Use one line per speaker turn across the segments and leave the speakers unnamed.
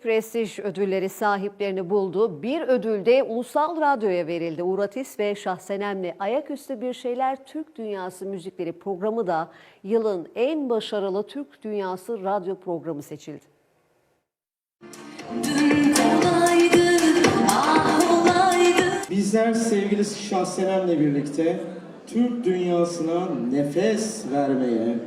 Şöhret Prestij ödülleri sahiplerini buldu. Bir ödül de Ulusal Radyo'ya verildi. Uğur Atis ve Şahsenem'le Ayaküstü Bir Şeyler Türk Dünyası Müzikleri programı da yılın en başarılı Türk Dünyası radyo programı seçildi.
Bizler sevgili Şahsenem'le birlikte Türk dünyasına nefes vermeye,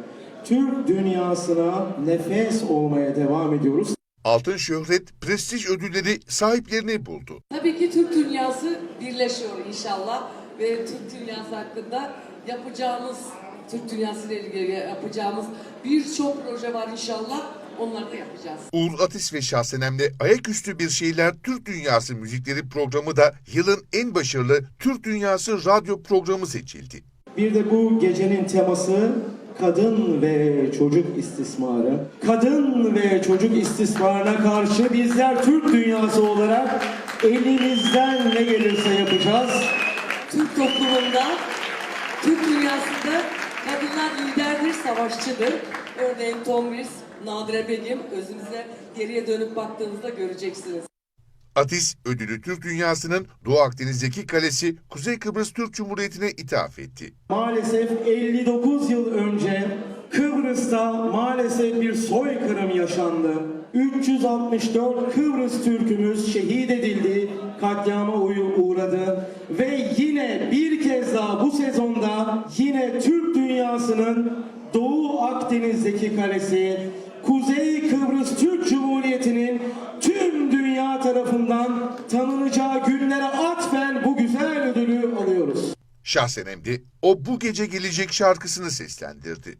Türk dünyasına nefes olmaya devam ediyoruz.
Altın Şöhret Prestij ödülleri sahiplerini buldu.
Tabii ki Türk dünyası birleşiyor inşallah ve Türk dünyası hakkında yapacağımız, Türk dünyası ile ilgili yapacağımız birçok proje var inşallah. Onları da yapacağız.
Uğur Atis ve Şahsenem'le Ayaküstü Bir Şeyler Türk Dünyası Müzikleri programı da yılın en başarılı Türk Dünyası radyo programı seçildi.
Bir de bu gecenin teması kadın ve çocuk istismarı. Kadın ve çocuk istismarına karşı bizler Türk dünyası olarak elimizden ne gelirse yapacağız.
Türk toplumunda, Türk dünyasında kadınlar liderdir, savaşçıdır. Örneğin Tomris, Nadire Begim özünüze geriye dönüp baktığınızda göreceksiniz.
Atis ödülü Türk Dünyası'nın Doğu Akdeniz'deki kalesi Kuzey Kıbrıs Türk Cumhuriyeti'ne ithaf etti.
Maalesef 59 yıl önce Kıbrıs'ta maalesef bir soykırım yaşandı. 364 Kıbrıs Türk'ümüz şehit edildi, katliama uğradı ve yine bir kez daha bu sezonda yine Türk dünyasının Doğu Akdeniz'deki kalesi Kuzey Kıbrıs Türk Cumhuriyeti'nin alıyoruz.
Şahsenem de o bu gece gelecek şarkısını seslendirdi.